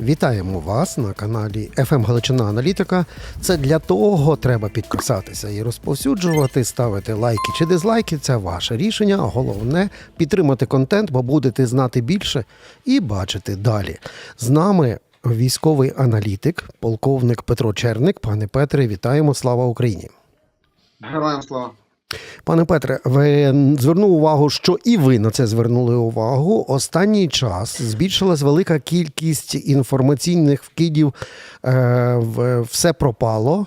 Вітаємо вас на каналі FM Галичина Аналітика. Це для того треба підписатися і розповсюджувати, ставити лайки чи дизлайки. Це ваше рішення. Головне підтримати контент, бо будете знати більше і бачити далі. З нами військовий аналітик, полковник Петро Черник. Пане Петре, вітаємо! Слава Україні! Героям слава. Пане Петре, ви звернув увагу, що і ви на це звернули увагу. Останній час збільшилась велика кількість інформаційних вкидів. Е, все пропало.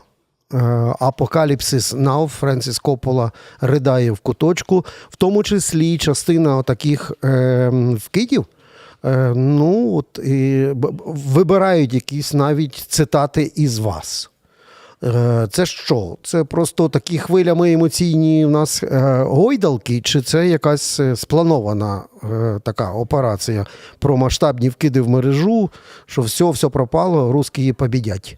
Е, Апокаліпсис Нау Френсіс Коппола ридає в куточку, в тому числі частина таких е, вкидів. Ну, от, і, вибирають якісь навіть цитати із вас. Е, Це що? Це просто такі хвилями емоційні в нас е, гойдалки, чи це якась е, спланована така операція про масштабні вкиди в мережу, що все, все пропало, русські побідять?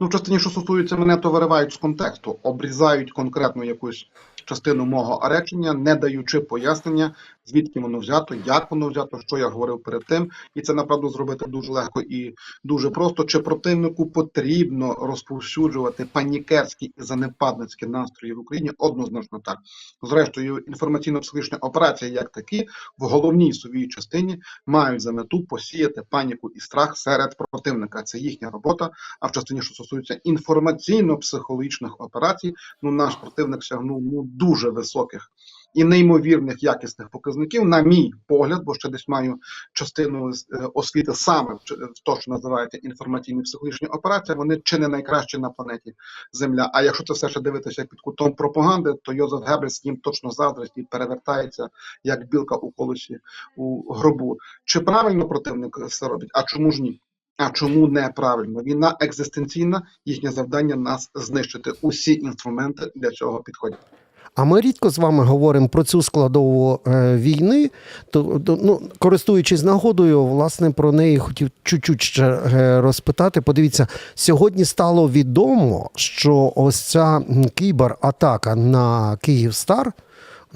Ну, в частині, що стосується мене, то виривають з контексту, обрізають конкретну якусь частину мого речення, не даючи пояснення, звідки воно взято, як воно взято, що я говорив перед тим. І це направду зробити дуже легко і дуже просто. Чи противнику потрібно розповсюджувати панікерські і занепадницькі настрої в Україні? Однозначно так. Зрештою, інформаційно-психологічна операція, як такі, в головній своїй частині мають за мету посіяти паніку і страх серед противника. Це їхня робота. А в частині, що стосується інформаційно-психологічних операцій, ну наш противник сягнув ну дуже високих і неймовірних якісних показників, на мій погляд, бо ще десь маю частину е, освіти саме в то, що називається інформаційні психологічні операції. Вони чи не найкращі на планеті Земля. А якщо це все ще дивитися під кутом пропаганди, то Йозеф Геббельс їм точно заздрить і перевертається як білка у колесі у гробу. Чи правильно противник це робить? А чому ж ні? А чому неправильно? Війна екзистенційна, їхнє завдання нас знищити. Усі інструменти для цього підходять. А ми рідко з вами говоримо про цю складову е, війни. То, ну, користуючись нагодою, власне, про неї хотів чуть-чуть ще е, розпитати. Подивіться, сьогодні стало відомо, що ось ця кібератака на Київстар.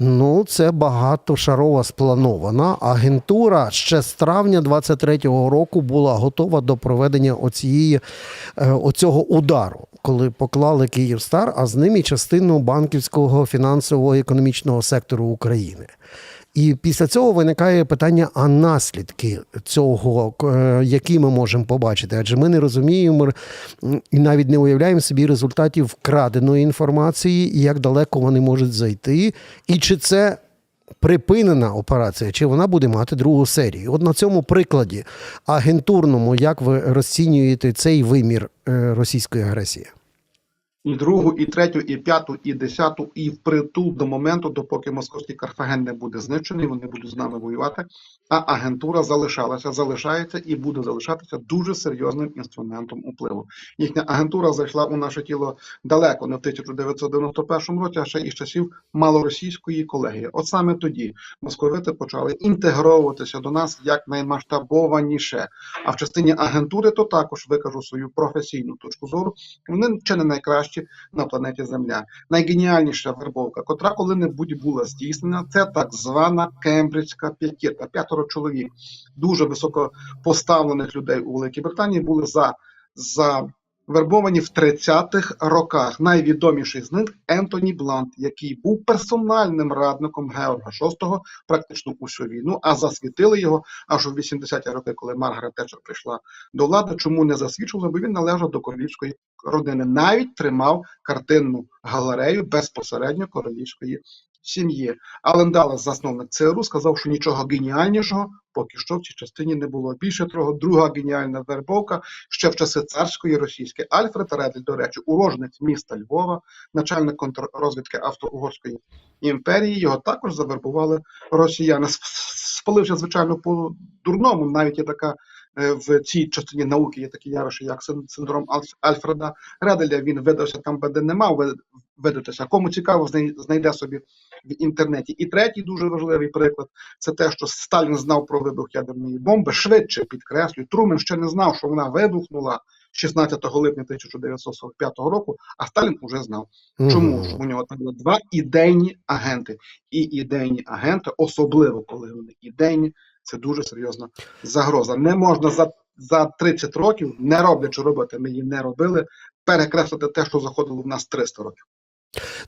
Ну, це багатошарова спланована. Агентура ще з травня 23-го року була готова до проведення оцієї, е, оцього удару, коли поклали Київстар, а з ним і частину банківського фінансового економічного сектору України. І після цього виникає питання: а наслідки цього, е, які ми можемо побачити? Адже ми не розуміємо і навіть не уявляємо собі результатів вкраденої інформації, і як далеко вони можуть зайти, і чи це. Припинена операція, чи вона буде мати другу серію? От на цьому прикладі агентурному, як ви розцінюєте цей вимір е, російської агресії? І другу, і третю, і п'яту, і десяту, і впритул до моменту, допоки московський Карфаген не буде знищений, вони будуть з нами воювати. А агентура залишалася, залишається і буде залишатися дуже серйозним інструментом впливу. Їхня агентура зайшла у наше тіло далеко, не в 1991 році, а ще із часів малоросійської колегії. От саме тоді московити почали інтегровуватися до нас як наймасштабованіше. А в частині агентури, то також викажу свою професійну точку зору. Вони чи не найкращі на планеті Земля. Найгеніальніша вербовка, котра коли-небудь була здійснена, це так звана Кембриджська п'ятірка. П'ятеро чоловік дуже високо поставлених людей у Великій Британії були за, за вербовані в 30-х роках. Найвідоміший з них Ентоні Блант, який був персональним радником Георга VI практично усю війну, а засвітили його аж у 80-ті роки, коли Маргарет Тетчер прийшла до влади. Чому не засвідчили? Бо він належав до королівської родини. Навіть тримав картинну галерею безпосередньо королівської сім'ї. Ален Даллас, засновник ЦРУ, сказав, що нічого геніальнішого поки що в цій частині не було. Більше того, друга геніальна вербовка ще в часи царської російської Альфред Редель, до речі, уроженець міста Львова, начальник контррозвідки Австро-Угорської імперії. Його також завербували росіяни. Сп- Спаливши, звичайно, по дурному. Навіть є така е, в цій частині науки є такі явища, як синдром Альфреда Ределя. Він видався там, де не мав ви- видатися. Кому цікаво, знайде собі в інтернеті. І третій дуже важливий приклад це те, що Сталін знав про вибух ядерної бомби. Швидше підкреслюю, Трумен ще не знав, що вона вибухнула 16 липня 1945 року, а Сталін уже знав. Чому ж у нього там було два ідейні агенти, і ідейні агенти, особливо коли вони ідейні, це дуже серйозна загроза. Не можна за за 30 років, не роблячи роботи, ми її не робили, перекреслити те, що заходило в нас 300 років.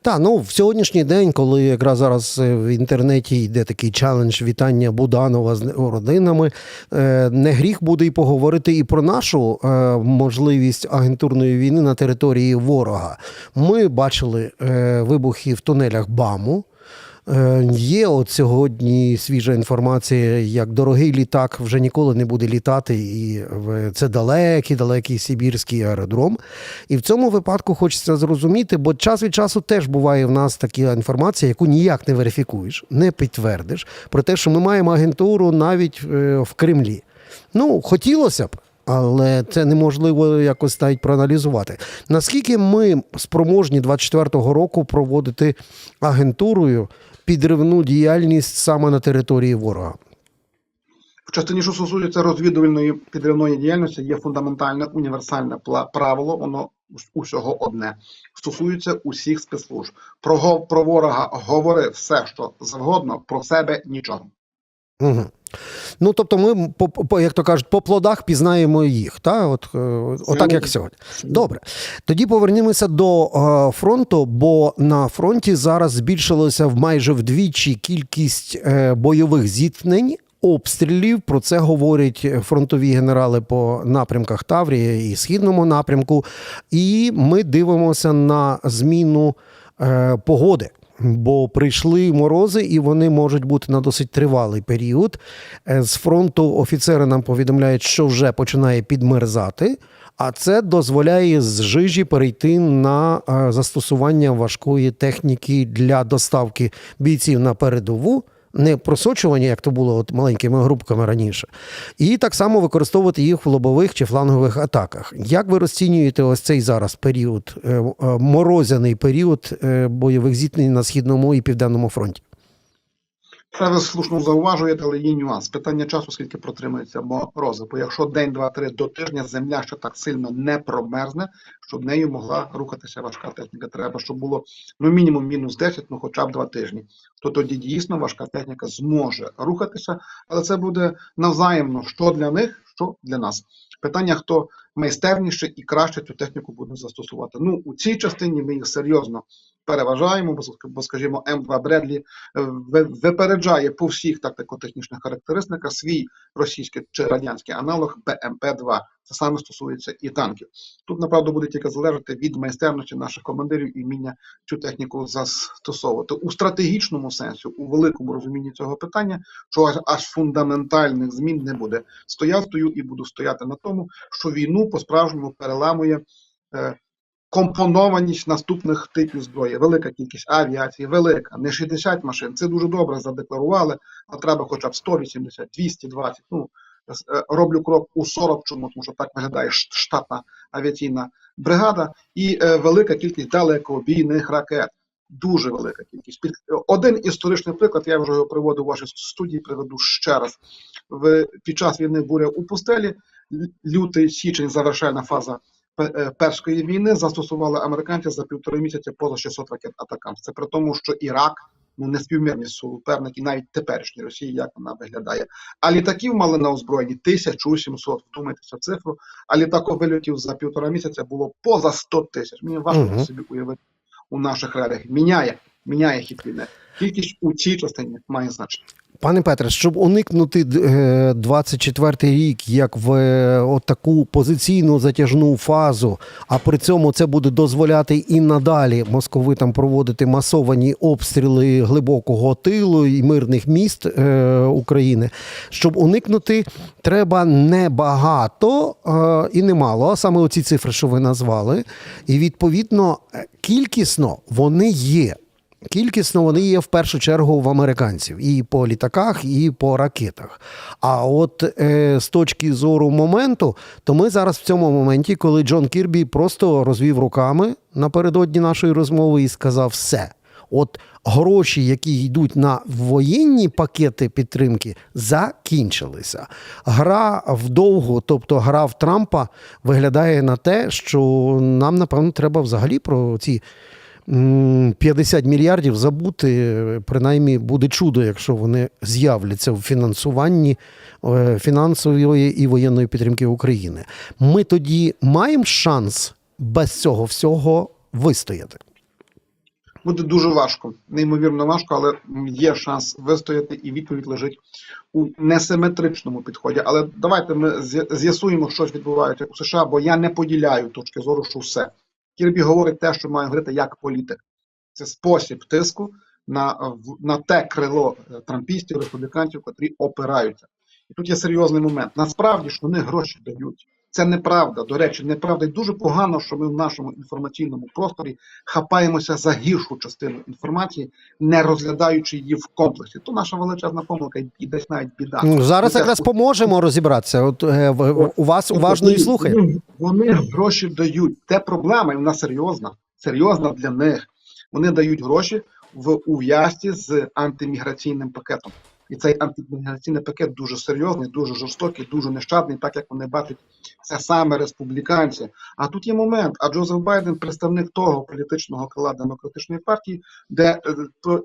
Так, ну в сьогоднішній день, коли якраз зараз е, в інтернеті йде такий челендж вітання Буданова з родинами, е, не гріх буде і поговорити і про нашу е, можливість агентурної війни на території ворога. Ми бачили вибухи в тунелях БАМу. Е, Є от сьогодні свіжа інформація, як дорогий літак вже ніколи не буде літати, і це далекий, далекий Сибірський аеродром. І в цьому випадку хочеться зрозуміти, бо час від часу теж буває в нас така інформація, яку ніяк не верифікуєш, не підтвердиш, про те, що ми маємо агентуру навіть е, в Кремлі. Ну, хотілося б. Але це неможливо якось навіть проаналізувати. Наскільки ми спроможні 24-го року проводити агентурою підривну діяльність саме на території ворога? В частині, що стосується розвідувальної підривної діяльності, є фундаментальне універсальне правило, воно усього одне. Стосується усіх спецслужб. Про, про ворога говори все, що завгодно, про себе нічого. Угу. Ну, тобто, ми, по, по, як то кажуть, по плодах пізнаємо їх, та? От, е, отак як сьогодні. Добре. Тоді повернемося до е, фронту, бо на фронті зараз збільшилося в майже вдвічі кількість е, бойових зіткнень. Обстрілів про це говорять фронтові генерали по напрямках Таврія і східному напрямку. І ми дивимося на зміну е, погоди. Бо прийшли морози, і вони можуть бути на досить тривалий період. Е, З фронту офіцери нам повідомляють, що вже починає підмерзати, а це дозволяє з жижі перейти на е, застосування важкої техніки для доставки бійців на передову. Не просочування, як то було от маленькими групками раніше, і так само використовувати їх в лобових чи флангових атаках. Як ви розцінюєте ось цей зараз період, е, е, морозяний період е, бойових зіткнень на східному і південному фронті? Це слушно зауважуєте, але є нюанс. Питання часу, скільки протримується морози. Бо якщо день, два, три до тижня земля ще так сильно не промерзне, щоб нею могла рухатися важка техніка. Треба, щоб було ну мінімум мінус 10, ну хоча б два тижні. То тоді дійсно важка техніка зможе рухатися, але це буде навзаємно, що для них, що для нас. Питання, хто майстерніше і краще цю техніку буде застосувати. Ну у цій частині ми їх серйозно переважаємо, бо, скажімо, М2 Бредлі е, випереджає по всіх тактико-технічних характеристиках свій російський чи радянський аналог БМП-2. Це саме стосується і танків. Тут, направду, буде тільки залежати від майстерності наших командирів і вміння цю техніку застосовувати у стратегічному сенсі, у великому розумінні цього питання, що аж, аж фундаментальних змін не буде. Стояв, стою і буду стояти на тому, що війну по-справжньому переламує. Е, компонованість наступних типів зброї. Велика кількість авіації, велика, не 60 машин. Це дуже добре задекларували, а треба хоча б 180, 220. Ну, е, роблю крок у 40, чому, тому що так виглядає штатна авіаційна бригада, і е, велика кількість далекобійних ракет. Дуже велика кількість. Під- Один історичний приклад, я вже його приводив у вашій студії, приведу ще раз. В, під час війни буря у пустелі, лютий січень завершальна фаза е, першої війни застосували американці за півтори місяці поза 600 ракет атакам. Це при тому, що Ірак ну не співмірний суперник і навіть теперішній Росії, як вона виглядає. А літаків мали на озброєнні 1700, вдумайтеся цифру. А літаковильотів за півтора місяця було поза 100 тисяч. Мені важко Мгм. собі уявити у наших реаліях. Міняє, міняє хід війни. Кількість у цій частині має значення. Пане Петре, щоб уникнути е, 24-й рік, як в е, таку позиційну затяжну фазу, а при цьому це буде дозволяти і надалі московитам проводити масовані обстріли глибокого тилу і мирних міст е, України. Щоб уникнути, треба не багато е, і не мало, а саме оці цифри, що ви назвали. І відповідно е, кількісно вони є. Кількісно вони є в першу чергу в американців і по літаках, і по ракетах. А от е, з точки зору моменту, то ми зараз в цьому моменті, коли Джон Кірбі просто розвів руками напередодні нашої розмови і сказав все. От гроші, які йдуть на воєнні пакети підтримки, закінчилися. Гра вдовго, тобто гра в Трампа, виглядає на те, що нам, напевно, треба взагалі про ці 50 мільярдів забути, принаймні буде чудо, якщо вони з'являться в фінансуванні е, фінансової і воєнної підтримки України. Ми тоді маємо шанс без цього всього вистояти. Буде дуже важко, неймовірно важко, але є шанс вистояти, і відповідь лежить у несиметричному підході. Але давайте ми з'ясуємо, що відбувається у США, бо я не поділяю точки зору, що все. Кірбі говорить те, що має говорити як політик. Це спосіб тиску на, на те крило е, трампістів, республіканців, котрі опираються. І тут є серйозний момент. Насправді ж вони гроші дають. Це неправда. До речі, неправда. І дуже погано, що ми в нашому інформаційному просторі хапаємося за гіршу частину інформації, не розглядаючи її в комплексі. То наша величезна помилка і десь навіть біда. Ну, Зараз Ну, це- якраз поможемо розібратися. От е, в- у вас уважно і слухає. Вони, вони гроші дають. Це проблема, і вона серйозна. Серйозна для них. Вони дають гроші в ув'язці з антиміграційним пакетом. І цей антиміграційний пакет дуже серйозний, дуже жорстокий, дуже нещадний, так як вони бачать це саме республіканці. А тут є момент. А Джозеф Байден представник того політичного крила демократичної партії, де е,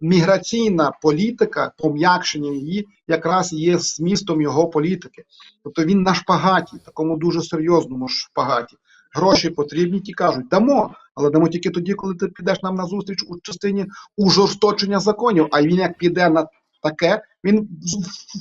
міграційна політика, пом'якшення її, якраз є змістом його політики. Тобто він на шпагаті, такому дуже серйозному шпагаті. Гроші потрібні, ті кажуть, дамо, але дамо тільки тоді, коли ти підеш нам на зустріч у частині ужорсточення законів. А він як піде на таке, він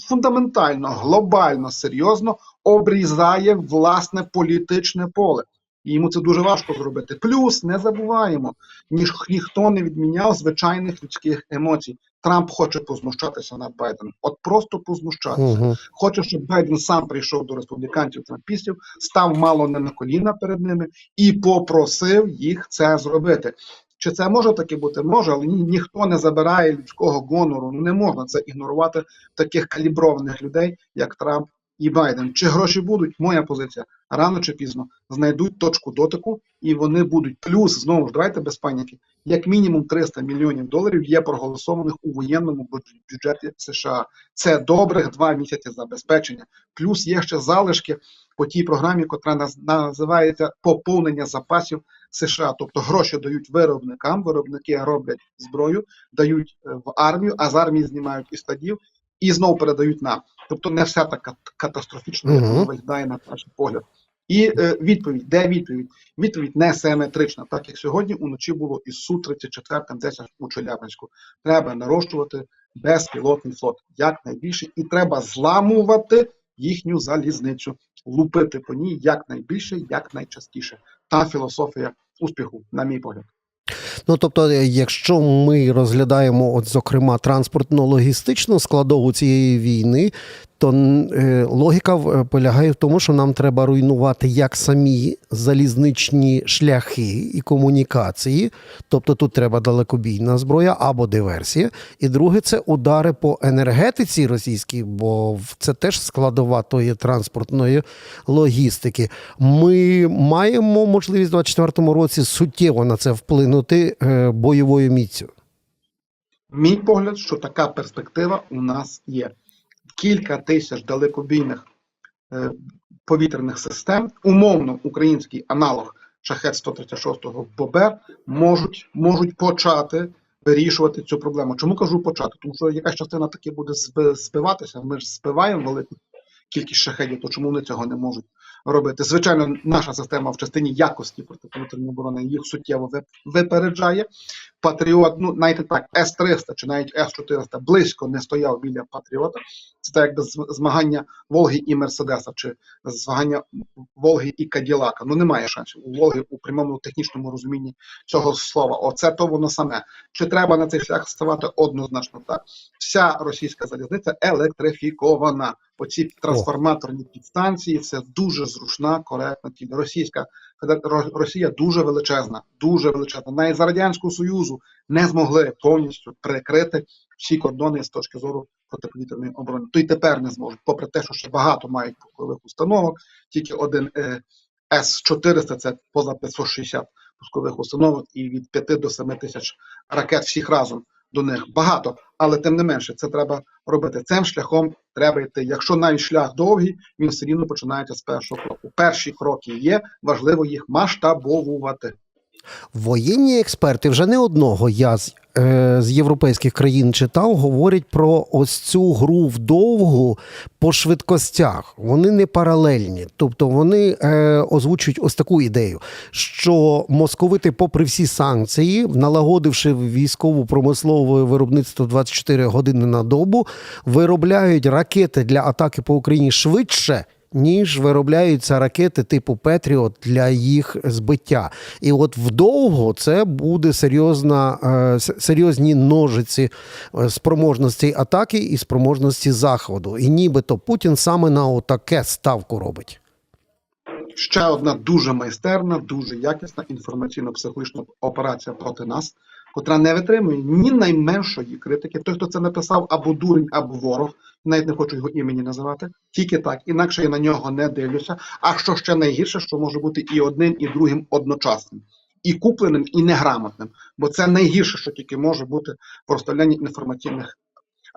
фундаментально, глобально, серйозно обрізає власне політичне поле. І йому це дуже важко зробити. Плюс не забуваємо, ніж ніхто не відміняв звичайних людських емоцій. Трамп хоче познущатися над Байденом. От просто познущатися. Угу. Хоче, щоб Байден сам прийшов до республіканців трампістів, став мало не на коліна перед ними і попросив їх це зробити. Чи це може таки бути? Може, але ні, ніхто не забирає людського гонору. Ну не можна це ігнорувати таких каліброваних людей, як Трамп і Байден. Чи гроші будуть? Моя позиція рано чи пізно знайдуть точку дотику, і вони будуть. Плюс знову ж давайте без паніки. Як мінімум 300 мільйонів доларів є проголосованих у воєнному бюджеті США. Це добрих два місяці забезпечення. Плюс є ще залишки по тій програмі, котра називається поповнення запасів США. Тобто гроші дають виробникам, виробники роблять зброю, дають е, в армію, а з армії знімають із стадів і знову передають нам. Тобто не все так кат- катастрофічно, як воно виглядає на перший погляд. І е, відповідь, де відповідь? Відповідь не симетрична, так як сьогодні уночі було із су 34 десь у Челябинську. Треба нарощувати безпілотний флот якнайбільше, і треба зламувати їхню залізницю, лупити по ній якнайбільше, якнайчастіше. Та філософія успіху, на мій погляд. Ну тобто, е, якщо ми розглядаємо, от зокрема, транспортно-логістичну складову цієї війни, то е, логіка е, полягає в тому, що нам треба руйнувати як самі залізничні шляхи і комунікації, тобто тут треба далекобійна зброя або диверсія. І друге, це удари по енергетиці російській, бо це теж складова тої транспортної логістики. Ми маємо можливість у 2024 році суттєво на це вплинути е, бойовою міцю. Мій погляд, що така перспектива у нас є. Кілька тисяч далекобійних е, повітряних систем, умовно український аналог шахет 136 Бобер, можуть, можуть почати вирішувати цю проблему. Чому кажу почати? Тому що якась частина таки буде зби- збиватися. Ми ж збиваємо велику кількість шахедів, то чому вони цього не можуть робити? Звичайно, наша система в частині якості протиповітряної оборони їх суттєво ви- випереджає. Патріот, ну знаєте так, С-300 чи навіть С-400 близько не стояв біля Патріота. Це так зм- змагання Волги і Мерседеса, чи змагання Волги і Каділака. Ну немає шансів. У Волги у прямому технічному розумінні цього слова. Оце то воно саме. Чи треба на цей шлях ставати? Однозначно так. Вся російська залізниця електрифікована. Оці трансформаторні підстанції це дуже зручна, коректна тіль. Російська Росія дуже величезна, дуже величезна. Навіть за радянського союзу не змогли повністю перекрити всі кордони з точки зору протиповітряної оборони. То й тепер не зможуть, попри те, що ще багато мають пускових установок. Тільки один е, С-400 це поза 560 пускових установок, і від 5 до 7 тисяч ракет всіх разом до них багато, але тим не менше це треба робити. Цим шляхом треба йти. Якщо навіть шлях довгий, він все рівно починається з першого кроку. Перші кроки є, важливо їх масштабовувати. Воєнні експерти вже не одного я з, е, з європейських країн читав, говорять про ось цю гру вдовгу по швидкостях. Вони не паралельні. Тобто вони е, озвучують ось таку ідею, що московити, попри всі санкції, налагодивши військову промислове виробництво 24 години на добу, виробляють ракети для атаки по Україні швидше ніж виробляються ракети типу Петріот для їх збиття. І от вдовго це буде серйозна, е, серйозні ножиці е, спроможності атаки і спроможності заходу. І нібито Путін саме на отаке ставку робить. Ще одна дуже майстерна, дуже якісна інформаційно-психологічна операція проти нас, котра не витримує ні найменшої критики. Той, хто це написав, або дурень, або ворог, навіть не хочу його імені називати, тільки так, інакше я на нього не дивлюся. А що ще найгірше, що може бути і одним, і другим одночасним. І купленим, і неграмотним, бо це найгірше, що тільки може бути в розставлянні інформаційних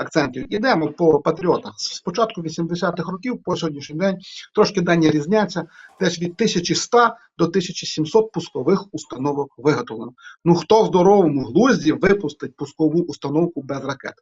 акцентів. Ідемо по патріотах. З початку 80-х років по сьогоднішній день трошки дані різняться. Десь від 1100 до 1700 пускових установок виготовлено. Ну хто в здоровому глузді випустить пускову установку без ракет?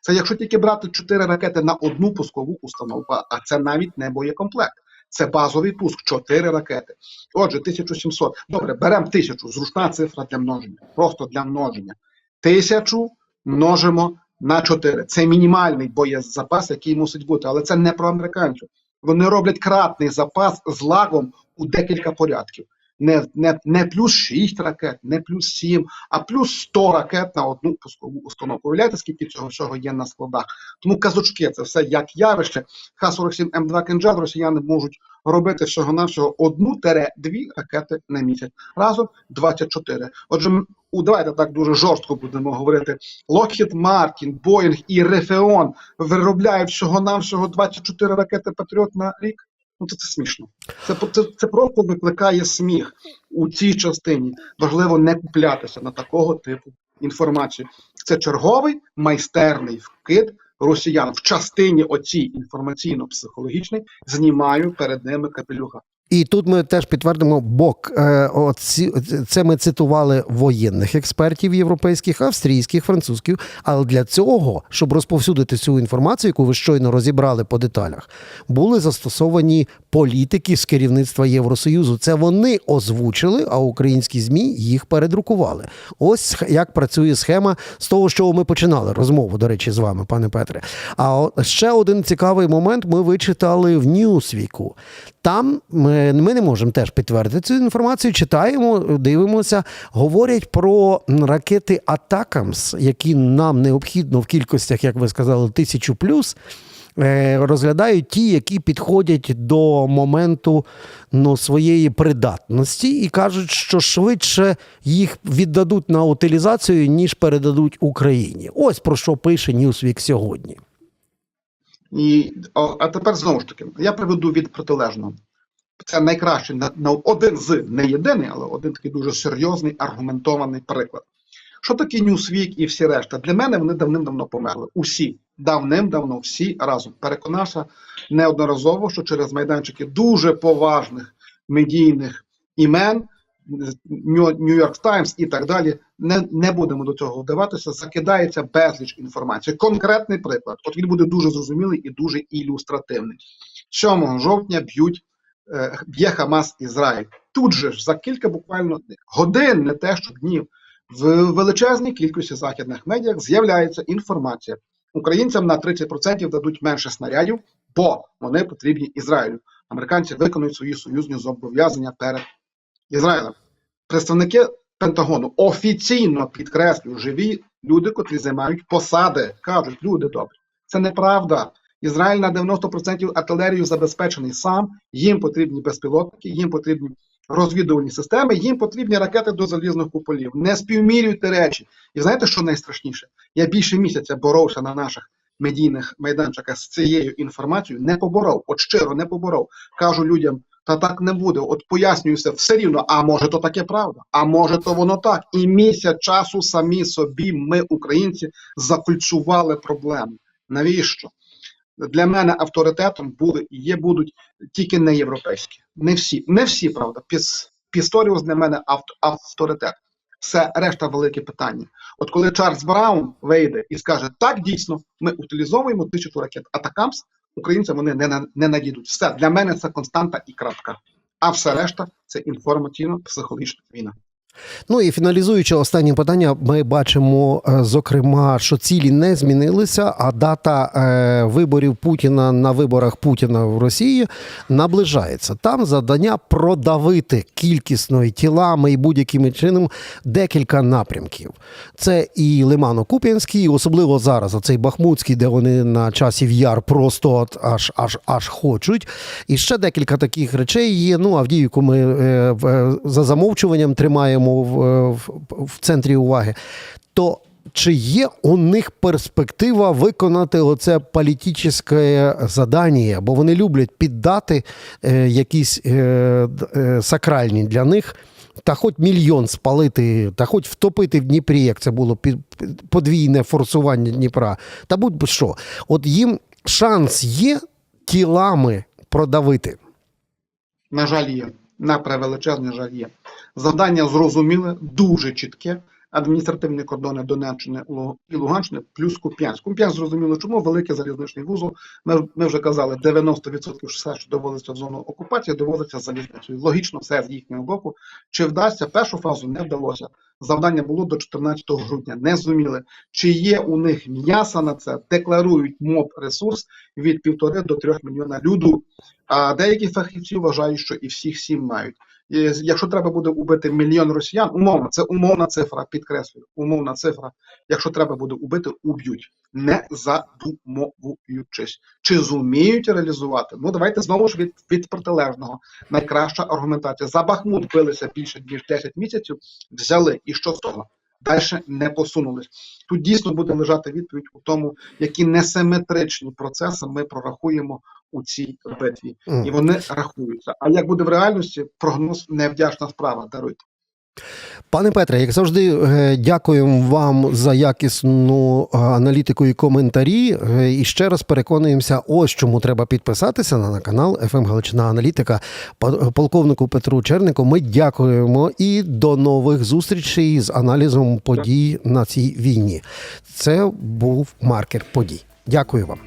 Це якщо тільки брати 4 ракети на одну пускову установку, а це навіть не боєкомплект. Це базовий пуск, 4 ракети. Отже, 1700. Добре, беремо 1000, зручна цифра для множення. Просто для множення. 1000 множимо на 4. Це мінімальний боєзапас, який мусить бути, але це не про американців. Вони роблять кратний запас з лагом у декілька порядків. Не, не, не плюс 6 ракет, не плюс 7, а плюс 100 ракет на одну пускову установку. Уявляєте, скільки цього всього є на складах? Тому казочки це все як явище. Х-47М2 «Кинджал» росіяни можуть робити всього-навсього одну-дві ракети на місяць. Разом 24. Отже, у давайте так дуже жорстко будемо говорити. Lockheed Martin, Boeing і Raytheon виробляють всього-навсього 24 ракети Патріот на рік. Ну це, це смішно. Це, це, це просто викликає сміх у цій частині. Важливо не куплятися на такого типу інформації. Це черговий майстерний вкид росіян в частині оцій інформаційно-психологічній. Знімаю перед ними капелюха. І тут ми теж підтвердимо бок. Е, оці, це ми цитували воєнних експертів європейських, австрійських, французьких. Але для цього, щоб розповсюдити цю інформацію, яку ви щойно розібрали по деталях, були застосовані політики з керівництва Євросоюзу. Це вони озвучили, а українські змі їх передрукували. Ось як працює схема з того, чого ми починали розмову, до речі, з вами, пане Петре. А ще один цікавий момент ми вичитали в Ньюсвіку. Там ми, ми не можемо теж підтвердити цю інформацію. Читаємо, дивимося. Говорять про ракети Атакамс, які нам необхідно в кількостях, як ви сказали, тисячу плюс. е, Розглядають ті, які підходять до моменту ну, своєї придатності, і кажуть, що швидше їх віддадуть на утилізацію, ніж передадуть Україні. Ось про що пише Ньюсвік сьогодні. І, а тепер знову ж таки, я приведу від протилежного. Це найкращий на, на один з не єдиний, але один такий дуже серйозний аргументований приклад. Що таке Ньюсвік і всі решта? Для мене вони давним-давно померли. Усі давним-давно всі разом. Переконався неодноразово, що через майданчики дуже поважних медійних імен, Нью-Йорк Таймс і так далі. Не, не будемо до цього вдаватися. Закидається безліч інформації. Конкретний приклад. От він буде дуже зрозумілий і дуже ілюстративний. 7 жовтня б'ють б'є Хамас Ізраїль. Тут же ж за кілька буквально годин, не те, що днів, в величезній кількості західних медіа з'являється інформація. Українцям на 30% дадуть менше снарядів, бо вони потрібні Ізраїлю. Американці виконують свої союзні зобов'язання перед Ізраїлем. Представники Пентагону офіційно підкреслюють живі люди, котрі займають посади, кажуть, люди добрі. Це неправда. Ізраїль на 90% артилерію забезпечений сам. Їм потрібні безпілотники, їм потрібні розвідувальні системи, їм потрібні ракети до залізних куполів. Не співмірюйте речі. І знаєте, що найстрашніше? Я більше місяця боровся на наших медійних майданчиках з цією інформацією. Не поборов, от щиро не поборов. Кажу людям. Та так не буде. От пояснююся все рівно. А може то таке правда? А може то воно так. І місяць часу самі собі ми, українці, закульцювали проблему. Навіщо? Для мене авторитетом були і є будуть тільки не європейські. Не всі, не всі, правда. Під, Пісторіус для мене авторитет. Все решта велике питання. От коли Чарльз Браун вийде і скаже, так дійсно, ми утилізовуємо тисячу ракет Атакамс, українцям вони не, не надійдуть. Все для мене це константа і крапка. А все решта це інформаційно-психологічна війна. Ну і фіналізуючи останнє питання, ми бачимо, е, зокрема, що цілі не змінилися, а дата е, виборів Путіна на виборах Путіна в Росії наближається. Там завдання продавити кількісно і тілами і будь-яким чином декілька напрямків. Це і Лимано-Куп'янський, і особливо зараз оцей Бахмутський, де вони на часів яр просто от аж аж аж хочуть. І ще декілька таких речей є. Ну, Авдіївку ми е, за замовчуванням тримаємо в, е, в, в центрі уваги. То чи є у них перспектива виконати оце політичне задання? Бо вони люблять піддати е, якісь е, е, сакральні для них. Та хоч мільйон спалити, та хоч втопити в Дніпрі, як це було подвійне форсування Дніпра. Та будь-що. що. От їм шанс є тілами продавити. На жаль, є. На превеличезний жаль є. Завдання зрозуміле, дуже чітке. Адміністративні кордони Донеччини і Луганщини плюс Куп'янськ. Куп'янськ зрозуміло, чому великий залізничний вузол. Ми, ми вже казали, 90% все, що доводиться в зону окупації, доводиться залізницею. Логічно, все з їхнього боку. Чи вдасться першу фазу не вдалося. Завдання було до 14 грудня. Не зуміли. Чи є у них м'яса на це? Декларують МОБ ресурс від півтори до трьох мільйона люду. А деякі фахівці вважають, що і всіх сім мають. Якщо треба буде убити мільйон росіян, умовно, це умовна цифра, підкреслюю, умовна цифра. Якщо треба буде убити, уб'ють, не задумовуючись. Чи зуміють реалізувати? Ну давайте знову ж від, від протилежного. Найкраща аргументація. За Бахмут билися більше ніж 10 місяців, взяли. І що з того? Далі не посунулись. Тут дійсно буде лежати відповідь у тому, які несиметричні процеси ми прорахуємо у цій битві, і вони рахуються. А як буде в реальності, прогноз невдячна справа. Даруйте. Пане Петре, як завжди, е, дякуємо вам за якісну е, аналітику і коментарі. Е, І ще раз переконуємося, ось чому треба підписатися на, на канал «ФМ Галичина Аналітика. Полковнику Петру Чернику. Ми дякуємо і до нових зустрічей з аналізом подій на цій війні. Це був маркер подій. Дякую вам.